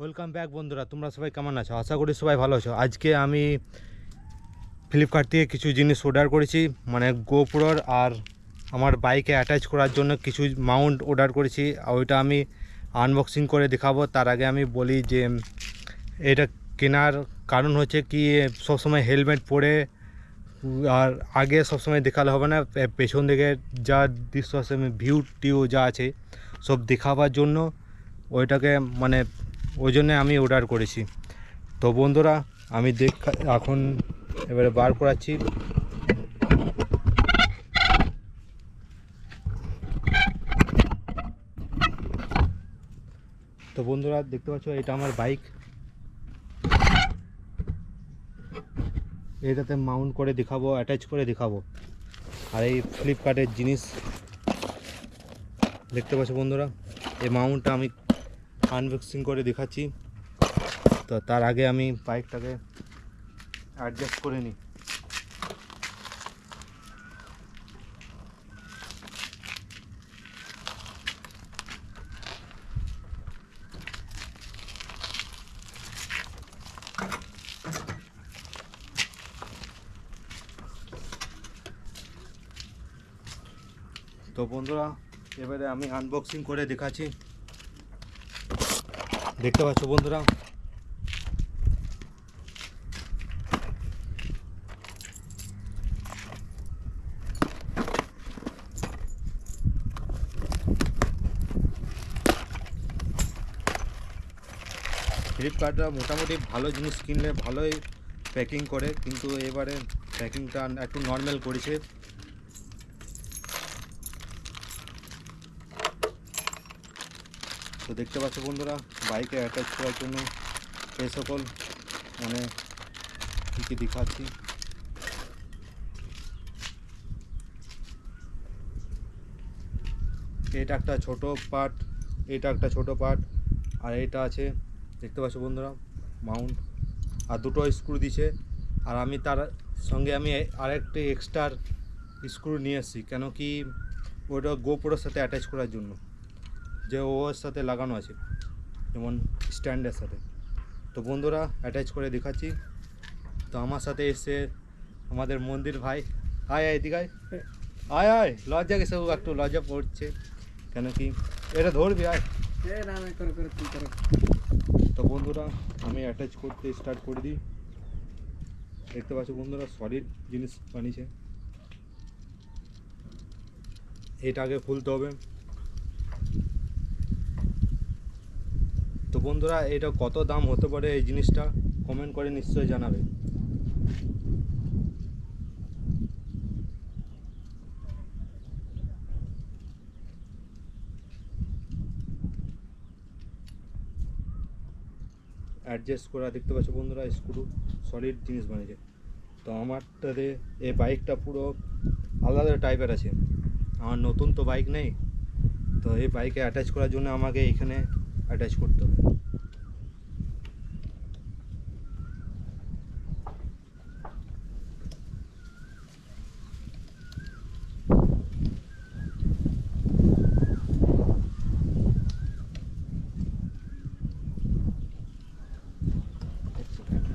Welcome back বন্ধুরা। তোমরা সবাই কেমন আছো? আশা করি সবাই ভালো আছো। আজকে আমি ফ্লিপকার্ট থেকে কিছু জিনিস অর্ডার করেছি। মানে গোপ্রোর আর আমার বাইকে অ্যাটাচ করার জন্য কিছু মাউন্ট অর্ডার করেছি। আর ওইটা আমি আনবক্সিং করে দেখাবো। তার আগে আমি বলি যে, এটা কেনার কারণ হচ্ছে কি, সবসময় হেলমেট পরে আর আগে সবসময় দেখালে হবে না। পেছন দিকে যা দৃশ্য আছে ভিউ টিউ যা আছে, সব দেখাবার জন্য ওইটাকে মানে ওই জন্যে আমি অর্ডার করেছি। তো বন্ধুরা, আমি দেখ এখন এবারে বার করাচ্ছি। তো বন্ধুরা, দেখতে পাচ্ছ, এটা আমার বাইক এটাতে মাউন্ট করে দেখাবো অ্যাটাচ করে দেখাবো। আর এই ফ্লিপকার্টের জিনিস। দেখতে পাচ্ছ বন্ধুরা, এই মাউন্টটা আমি আনবক্সিং করে দেখাচ্ছি। তো তার আগে আমি বাইকটাকে অ্যাডজাস্ট করে নিই। তো বন্ধুরা, এবারে আমি আনবক্সিং করে দেখাচ্ছি। দেখতে পাচ্ছ বন্ধুরা? ফ্লিপকার্টরা মোটামুটি ভালো জিনিস কিনলে ভালোই প্যাকিং করে, কিন্তু এবারে প্যাকিংটা একটু নর্মাল করেছে। তো দেখতে পাচ্ছ বন্ধুরা বাইকে অ্যাটাচ করার জন্য এই সকল মানে কী কী দেখাচ্ছি। এটা একটা ছোট পার্ট এটা একটা ছোট পার্ট আর এটা আছে, দেখতে পাচ্ছ বন্ধুরা মাউন্ট আর দুটো স্ক্রু দিছে, আর আমি তার সঙ্গে আমি আরেকটি এক্সট্রা স্ক্রু নিয়ে এসেছি, কেন কি ওটা গোপুরের সাথে অ্যাটাচ করার জন্য। যে ওর সাথে লাগানো আছে যেমন স্ট্যান্ডের সাথে। তো বন্ধুরা অ্যাটাচ করে দেখাচ্ছি। তো আমার সাথে এসে আমাদের মন্দির ভাই আয় আয় এদিকে আয়। আয় লজ্জা গেছে ও একটু লজ্জা পড়ছে। কেন কি? এটা ধরবি আয়। তো বন্ধুরা আমি অ্যাটাচ করতে স্টার্ট করে দিই। দেখতে পাচ্ছ বন্ধুরা সলিড জিনিস বানিয়েছে। এটা আগে খুলতে হবে। বন্ধুরা, এটা কত দাম হতে পারে এই জিনিসটা? কমেন্ট করে নিশ্চয়ই জানাবে। অ্যাডজাস্ট করা দেখতে পাচ্ছ বন্ধুরা স্ক্রু সলিড জিনিস বানিয়েছে। তো আমারটাতে এই বাইকটা পুরো আলাদা টাইপের আছে। আমার নতুন তো বাইক নেই। তো এই বাইকে অ্যাটাচ করার জন্য আমাকে এখানে অ্যাটাচ করতে হবে এক second।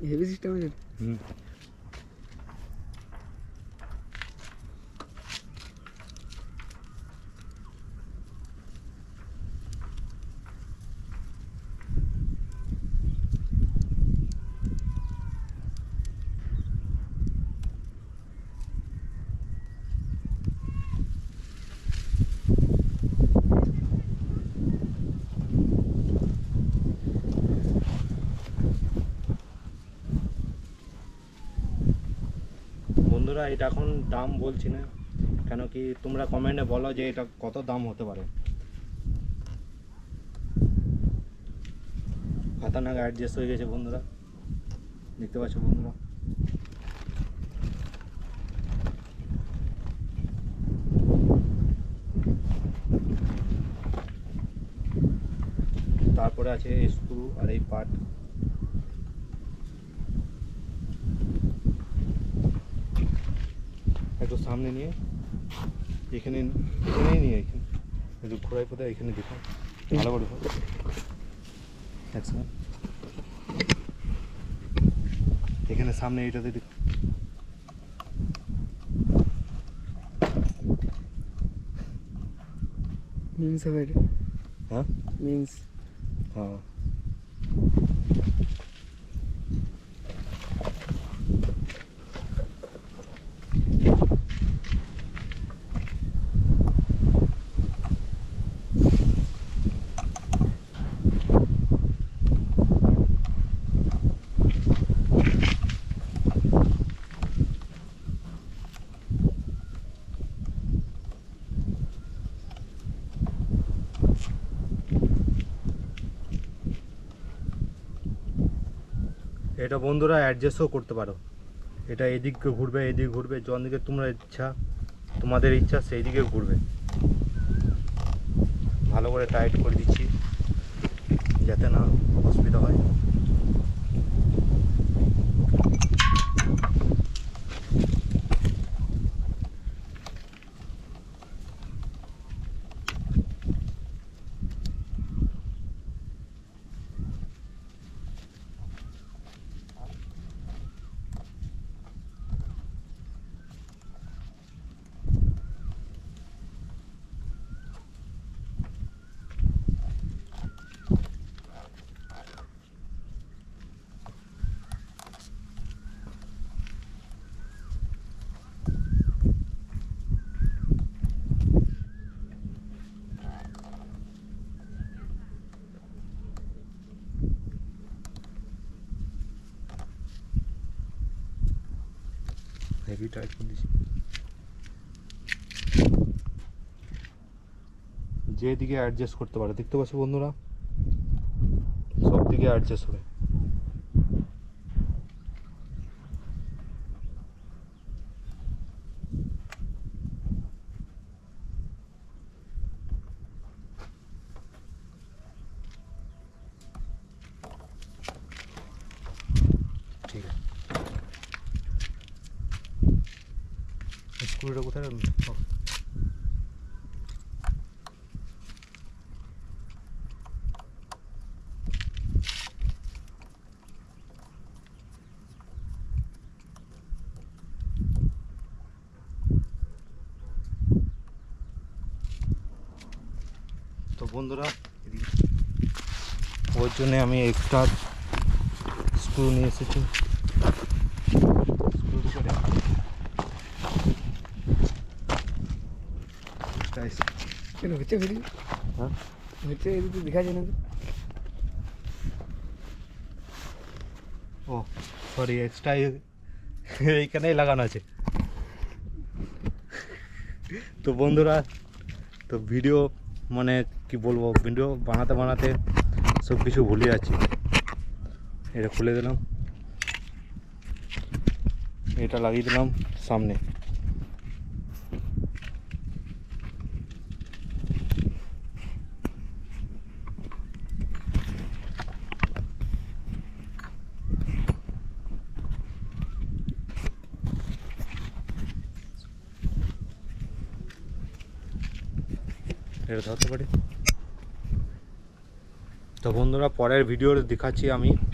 হেভি সিস্টেম আছে হুম বন্ধুরা, এটা এখন দাম বলছি না। কেন কি তোমরা কমেন্টে বলো যে এটা কত দাম হতে পারে। খাতারনাক অ্যাডজাস্ট হয়ে গেছে বন্ধুরা। দেখতে পাচ্ছ বন্ধুরা? তারপরে আছে স্ক্রু আর এই পার্ট একটু সামনে নিয়ে এখানে এখানেই নিয়ে এখানে। একটু ঘোরাই কোথায় এখানে দেখো ভালো করে। এক second। এখানে সামনে এইটাতে দেখো মিন্স হবে এটা। হ্যাঁ? মিন্স হ্যাঁ। এটা বন্ধুরা অ্যাডজাস্টও করতে পারো। এটা এদিকে ঘুরবে এদিকে ঘুরবে, যখন দিকে তোমরা ইচ্ছা, তোমাদের ইচ্ছা সেই দিকে ঘুরবে। ভালো করে টাইট করে দিচ্ছি, যাতে না অসুবিধা হয়। হেভি টাইট করে যেদিকে অ্যাডজাস্ট করতে পারে দেখতে পাচ্ছ বন্ধুরা? সব দিকে অ্যাডজাস্ট হবে ঠিক আছে স্ক্রুটা কোথায়। তো বন্ধুরা। ওর জন্য আমি এক্সট্রা স্ক্রু নিয়ে এসেছি স্ক্রু করে Guys, কেন হচ্ছে ফিরি? হ্যাঁ? হচ্ছে এদিকে দেখা যায় না। ও সরি এক্সট্রা এইখানেই লাগানো আছে। তো বন্ধুরা তো ভিডিও মানে কি বলব ভিডিও বানাতে বানাতে সব কিছু ভুলে যাচ্ছি। এটা খুলে দিলাম। এটা লাগিয়ে দিলাম সামনে। এটা ধরতে পারি। তো বন্ধুরা পরের ভিডিও দেখাচ্ছি আমি।